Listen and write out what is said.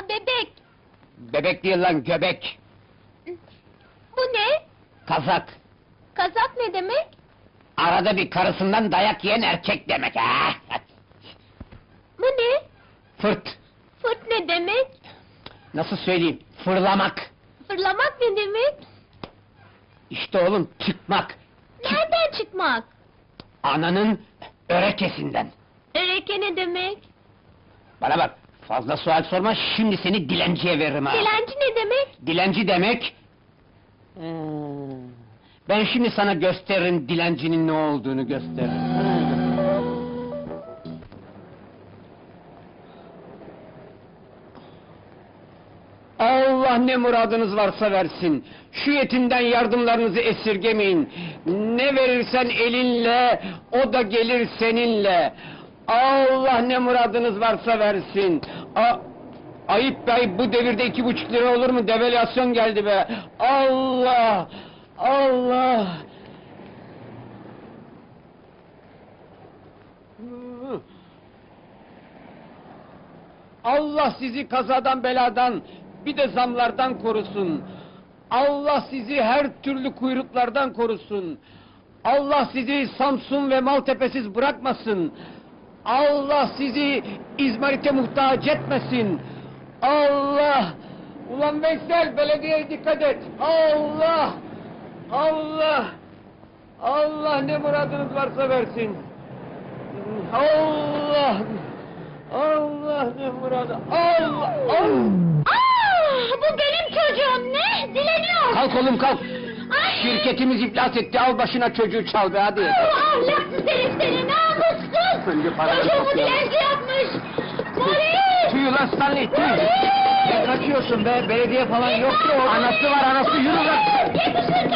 Aa, bebek. Bebek değil lan göbek. Bu ne? Kazak. Kazak ne demek? Arada bir karısından dayak yiyen erkek demek ha. Bu ne? Fırt. Fırt ne demek? Nasıl söyleyeyim? Fırlamak. Fırlamak ne demek? İşte oğlum çıkmak. Nereden çıkmak? Ananın örekesinden. Öreke ne demek? Bana bak fazla sual sorma şimdi seni dilenciye veririm ha. Dilenci ne demek? Dilenci demek... Hmm, Ben şimdi sana gösteririm dilencinin ne olduğunu gösteririm. Allah ne muradınız varsa versin. Şu yetimden yardımlarınızı esirgemeyin. Ne verirsen elinle, o da gelir seninle. Allah ne muradınız varsa versin. A ayıp be ayıp, bu devirde iki buçuk lira olur mu? Devalüasyon geldi be. Allah! Allah! Allah sizi kazadan beladan bir de zamlardan korusun. Allah sizi her türlü kuyruklardan korusun. Allah sizi Samsun ve Maltepe'siz bırakmasın. Allah sizi İzmarit'e muhtaç etmesin. Allah! Ulan Veysel belediyeye dikkat et. Allah! Allah! Allah ne muradınız varsa versin. Allah! Allah ne muradı? Allah! Allah! Aa, bu benim çocuğum ne? Dileniyor. Kalk oğlum kalk. Ay. Şirketimiz iflas etti. Al başına çocuğu çal be hadi. Ahlaksız herif seni. Önce paranı Çocuğumu topla. dilenci yapmış. Polis. Tüy lan Stanley tüy. Ne kaçıyorsun be? Belediye falan yok ki orada. Anası var anası yürü lan. Yetişin